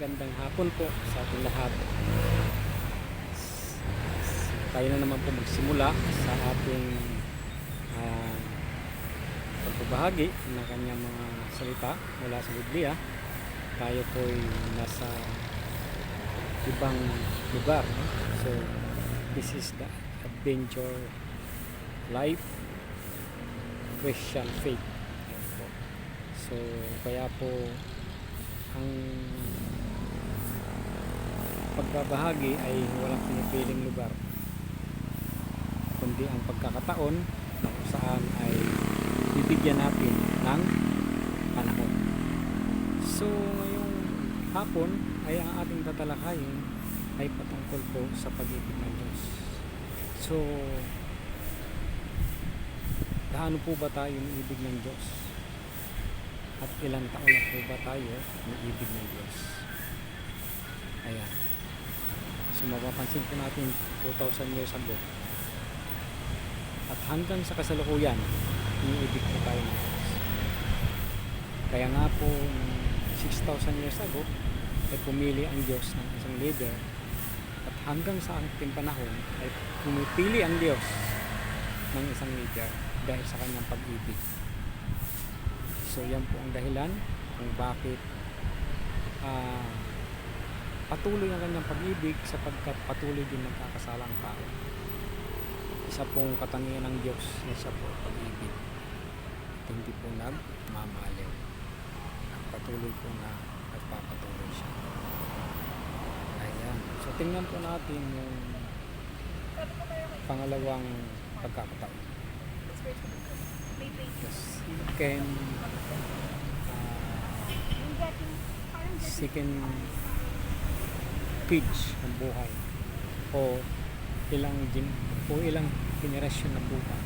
magandang hapon po sa ating lahat. Tayo na naman po magsimula sa ating ah, pagbabahagi ng kanyang mga salita mula sa Biblia. Tayo po ay nasa ibang lugar. no? So, this is the Adventure Life Christian Faith. So, kaya po ang pagbabahagi ay walang pinipiling lugar kundi ang pagkakataon na kung saan ay bibigyan natin ng panahon. So, ngayong hapon ay ang ating tatalakayin ay patungkol po sa pag-ibig ng Diyos. So, gaano po ba tayo ibig ng Diyos? At ilang taon na po ba tayo ibig ng Diyos? Ayan. So, mapapansin po natin 2,000 years ago. At hanggang sa kasalukuyan, iniibig po tayo ng Diyos. Kaya nga po, nung 6,000 years ago, ay pumili ang Diyos ng isang leader. At hanggang sa ating panahon, ay pumipili ang Diyos ng isang leader dahil sa kanyang pag-ibig. So yan po ang dahilan kung bakit ah, patuloy ang kanyang pag-ibig sapagkat patuloy din nagkakasala ang tao. Isa pong katangian ng Diyos na siya po pag-ibig. At hindi po nagmamaliw. Ang patuloy po na nagpapatuloy siya. Ayan. So tingnan po natin yung pangalawang pagkakataon. The second uh, second page ng buhay o ilang o ilang generasyon na buhay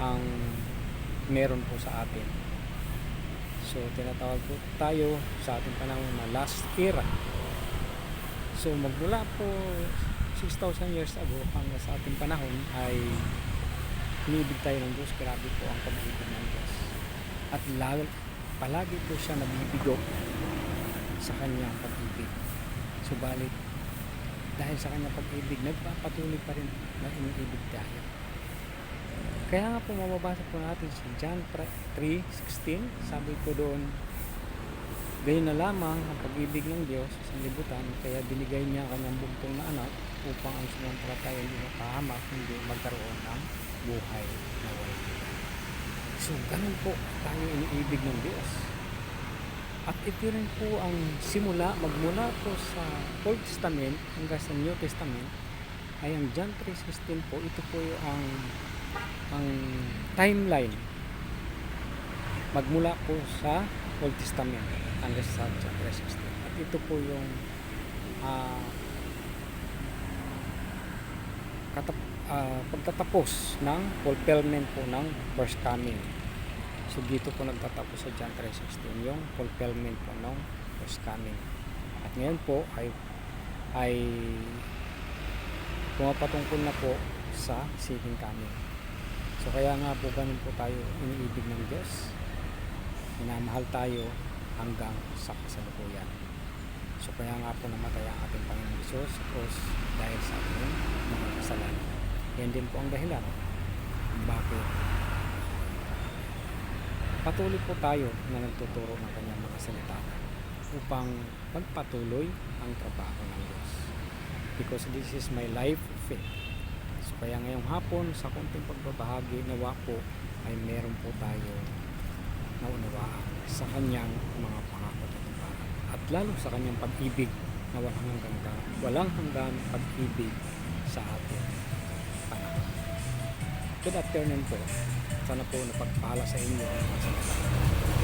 ang meron po sa atin. So tinatawag po tayo sa ating panahon na last era. So magmula po 6,000 years ago hanggang sa ating panahon ay inibig tayo ng Diyos. Grabe po ang pag-ibig ng Diyos. At lalo, palagi po siya nabibigo sa kanyang pag-ibig. Subalit, dahil sa kanyang pag-ibig, nagpapatuloy pa rin na iniibig tayo. Kaya nga po mababasa po natin sa John 3.16, sabi ko doon, Gayon na lamang ang pag-ibig ng Diyos sa libutan, kaya binigay niya ang kanyang bugtong na anak upang ang sumampalataya hindi makahamak, hindi magkaroon ng buhay na walang. So, ganun po tayo iniibig ng Diyos. At ito rin po ang simula, magmula po sa Old Testament hanggang sa New Testament, ay ang John 3.16 po, ito po yung ang, ang timeline magmula po sa Old Testament hanggang sa John 3.16. At ito po yung ah, katap- ah, pagtatapos ng fulfillment po ng first coming. So dito po nagtatapos sa John 3.16 yung fulfillment po ng first coming. At ngayon po ay ay pumapatungkol na po sa second coming. So kaya nga po ganun po tayo iniibig ng Diyos. Minamahal tayo hanggang sa kasalukuyan. So kaya nga po namatay ang ating Panginoon sa cross dahil sa ating mga kasalanan. Yan din po ang dahilan bakit patuloy po tayo na nagtuturo ng kanyang mga salita upang magpatuloy ang trabaho ng Diyos. Because this is my life faith. So kaya ngayong hapon sa konting pagbabahagi nawa po ay meron po tayo naunawaan sa kanyang mga pangako at. At lalo sa kanyang pag-ibig na walang hanggang walang hanggan pag-ibig sa atin. Good afternoon po. Sana po napagpala sa inyo mga salita.